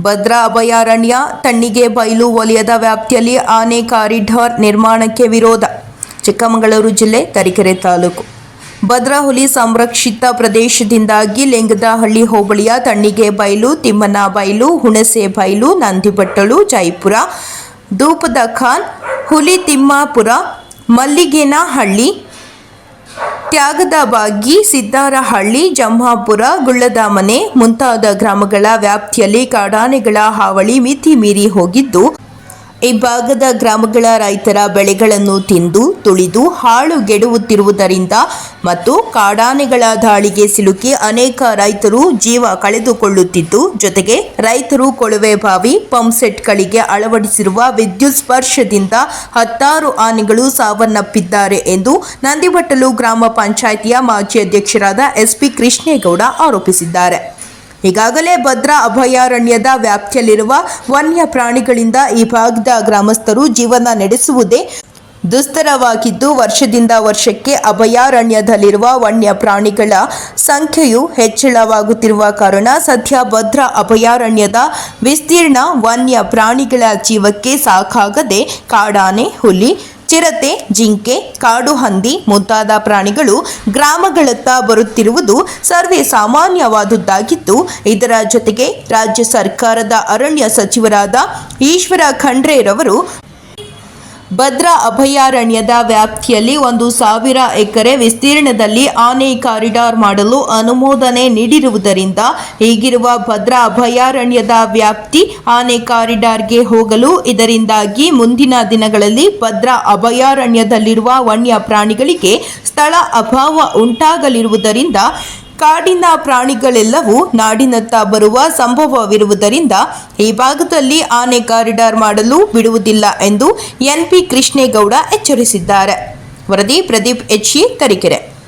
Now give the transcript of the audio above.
ಭದ್ರಾ ಅಭಯಾರಣ್ಯ, ತಣ್ಣಿಗೆ ಬಯಲು ವಲಯದ ವ್ಯಾಪ್ತಿಯಲ್ಲಿ ಆನೆ ಕಾರಿಡಾರ್ ನಿರ್ಮಾಣಕ್ಕೆ ವಿರೋಧ. ಚಿಕ್ಕಮಗಳೂರು ಜಿಲ್ಲೆ, ತರೀಕೆರೆ ತಾಲೂಕು. ಭದ್ರಾ ಹುಲಿ ಸಂರಕ್ಷಿತ ಪ್ರದೇಶದಿಂದಾಗಿ ಲಿಂಗದಹಳ್ಳಿ ಹೋಬಳಿಯ ತಣ್ಣಿಗೆ ಬಯಲು ತಿಮ್ಮನ ಬಯಲು ಹುಣಸೆ ಬಯಲು ನಂದಿಬಟ್ಟಳು, ಜೈಪುರ, ಧೂಪದ ಖಾನ್, ಹುಲಿ ತಿಮ್ಮಾಪುರ, ಮಲ್ಲಿಗೇನಹಳ್ಳಿ ತ್ಯಾಗದ ಬಾಗಿ ಸಿದ್ದಾರಹಳ್ಳಿ ಜಮ್ಮಾಪುರ ಗುಳ್ಳದಮನೆ ಮುಂತಾದ ಗ್ರಾಮಗಳ ವ್ಯಾಪ್ತಿಯಲ್ಲಿ ಕಾಡಾನೆಗಳ ಹಾವಳಿ ಮಿತಿ ಮೀರಿ ಹೋಗಿದ್ದು ಈ ಭಾಗದ ಗ್ರಾಮಗಳ ರೈತರ ಬೆಳೆಗಳನ್ನು ತಿಂದು, ತುಳಿದು ಹಾಳುಗೆಡುವುತ್ತಿರುವುದರಿಂದ ಮತ್ತು ಕಾಡಾನೆಗಳ ದಾಳಿಗೆ ಸಿಲುಕಿ ಅನೇಕ ರೈತರು ಜೀವ ಕಳೆದುಕೊಳ್ಳುತ್ತಿದ್ದು, ಜೊತೆಗೆ ರೈತರು ಕೊಳವೆ ಬಾವಿ ಪಂಪ್ಸೆಟ್ಗಳಿಗೆ ಅಳವಡಿಸಿರುವ ವಿದ್ಯುತ್ ಸ್ಪರ್ಶದಿಂದ ಹತ್ತಾರು ಆನೆಗಳು ಸಾವನ್ನಪ್ಪಿದ್ದಾರೆ ಎಂದು ನಂದಿಬಟ್ಟಲು ಗ್ರಾಮ ಪಂಚಾಯಿತಿಯ ಮಾಜಿ ಅಧ್ಯಕ್ಷರಾದ ಎಸ್ಪಿ ಕೃಷ್ಣೇಗೌಡ ಆರೋಪಿಸಿದ್ದಾರೆ. ಈಗಾಗಲೇ ಭದ್ರಾ ಅಭಯಾರಣ್ಯದ ವ್ಯಾಪ್ತಿಯಲ್ಲಿರುವ ವನ್ಯ ಪ್ರಾಣಿಗಳಿಂದ ಈ ಭಾಗದ ಗ್ರಾಮಸ್ಥರು ಜೀವನ ನಡೆಸುವುದೇ ದುಸ್ತರವಾಗಿದ್ದು, ವರ್ಷದಿಂದ ವರ್ಷಕ್ಕೆ ಅಭಯಾರಣ್ಯದಲ್ಲಿರುವ ವನ್ಯ ಪ್ರಾಣಿಗಳ ಸಂಖ್ಯೆಯು ಹೆಚ್ಚಳವಾಗುತ್ತಿರುವ ಕಾರಣ ಸದ್ಯ ಭದ್ರಾ ಅಭಯಾರಣ್ಯದ ವಿಸ್ತೀರ್ಣ ವನ್ಯ ಪ್ರಾಣಿಗಳ ಜೀವಕ್ಕೆ ಸಾಕಾಗದೆ ಕಾಡಾನೆ, ಹುಲಿ ಚಿರತೆ, ಜಿಂಕೆ, ಕಾಡು ಹಂದಿ ಮುಂತಾದ ಪ್ರಾಣಿಗಳು ಗ್ರಾಮಗಳತ್ತ ಬರುತ್ತಿರುವುದು ಸರ್ವೇ ಸಾಮಾನ್ಯವಾದುದ್ದಾಗಿದ್ದು, ಇದರ ಜೊತೆಗೆ ರಾಜ್ಯ ಸರ್ಕಾರದ ಅರಣ್ಯ ಸಚಿವರಾದ ಈಶ್ವರ ಖಂಡ್ರೆರವರು ಭದ್ರಾ ಅಭಯಾರಣ್ಯದ ವ್ಯಾಪ್ತಿಯಲ್ಲಿ ಒಂದು ಸಾವಿರ ಎಕರೆ ವಿಸ್ತೀರ್ಣದಲ್ಲಿ ಆನೆ ಕಾರಿಡಾರ್ ಮಾಡಲು ಅನುಮೋದನೆ ನೀಡಿರುವುದರಿಂದ ಈಗಿರುವ ಭದ್ರಾ ಅಭಯಾರಣ್ಯದ ವ್ಯಾಪ್ತಿ ಆನೆ ಕಾರಿಡಾರ್ಗೆ ಹೋಗಲು ಇದರಿಂದಾಗಿ ಮುಂದಿನ ದಿನಗಳಲ್ಲಿ ಭದ್ರಾ ಅಭಯಾರಣ್ಯದಲ್ಲಿರುವ ವನ್ಯ ಪ್ರಾಣಿಗಳಿಗೆ ಸ್ಥಳ ಅಭಾವ ಉಂಟಾಗಲಿರುವುದರಿಂದ ಕಾಡಿನ ಪ್ರಾಣಿಗಳೆಲ್ಲವೂ ನಾಡಿನತ್ತ ಬರುವ ಸಂಭವವಿರುವುದರಿಂದ ಈ ಭಾಗದಲ್ಲಿ ಆನೆ ಕಾರಿಡಾರ್ ಮಾಡಲು ಬಿಡುವುದಿಲ್ಲ ಎಂದು ಎನ್ಪಿ ಕೃಷ್ಣೇಗೌಡ ಎಚ್ಚರಿಸಿದ್ದಾರೆ. ವರದಿ ಪ್ರದೀಪ್ ಎಚ್ಇ ತರೀಕೆರೆ.